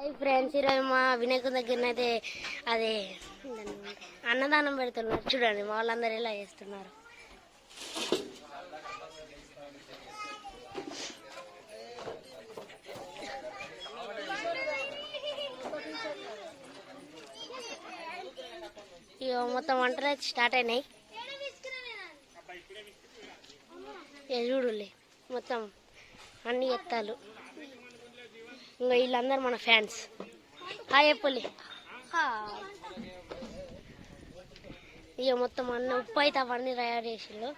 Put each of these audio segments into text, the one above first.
Hi friends ఈరోజు మా వినాయకుని దగ్గరనైతే అదే అన్నదానం పెడుతున్నారు. చూడండి మా వాళ్ళందరూ ఎలా చేస్తున్నారు. ఇక మొత్తం వంటలు అయితే స్టార్ట్ అయినాయి. చూడులే మొత్తం అన్ని ఎత్తాలు. ఇంకా వీళ్ళందరూ మన ఫ్యాన్స్. హాయ్ చెప్పలే ఇక మొత్తం అన్ని ఉప్పు అయితే అవన్నీ తయారు చేసిండు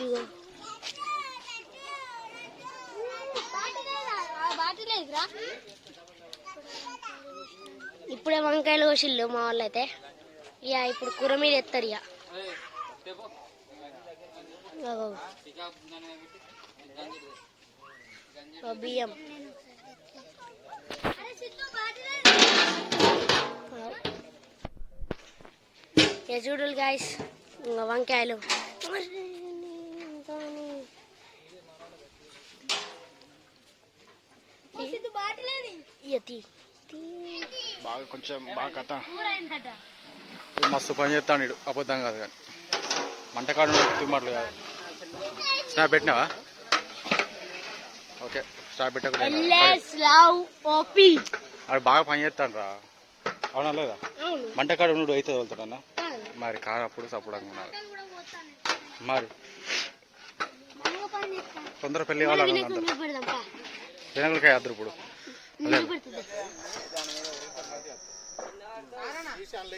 ఇగో. ఇప్పుడే వంకాయలు కోసిళ్ళు మా వాళ్ళు అయితే ఇక ఇప్పుడు కూర మీద ఎత్తారు ఇక బియ్యం. చూడులు గాయస్ ఇంకా వంకాయలు. బాగా కొంచెం బాగా కథ. మస్తు పని చేస్తాడు అబద్ధం కాదు కానీ. మంటకాడు తిమ్మట్లు కాదు. స్నాప్ పెట్టినావా? ఓకే స్నాప్ పెట్టకుండా Let's love Poppy. ఆడు బాగా పని చేస్తాడు రా అవునా లేదా? అవును. మంటకాడు నుండి అయితే వెళ్తాడన్నా అవును. మరి కారు అప్పుడు సప్పుడు ఉన్నారు మరి తొందర పెళ్ళి కావాలని వినాయకుడి మీద పెడదాం పా. వినాయకుడికాయ అద్దరు ఇప్పుడు మీద పెడుతుంది.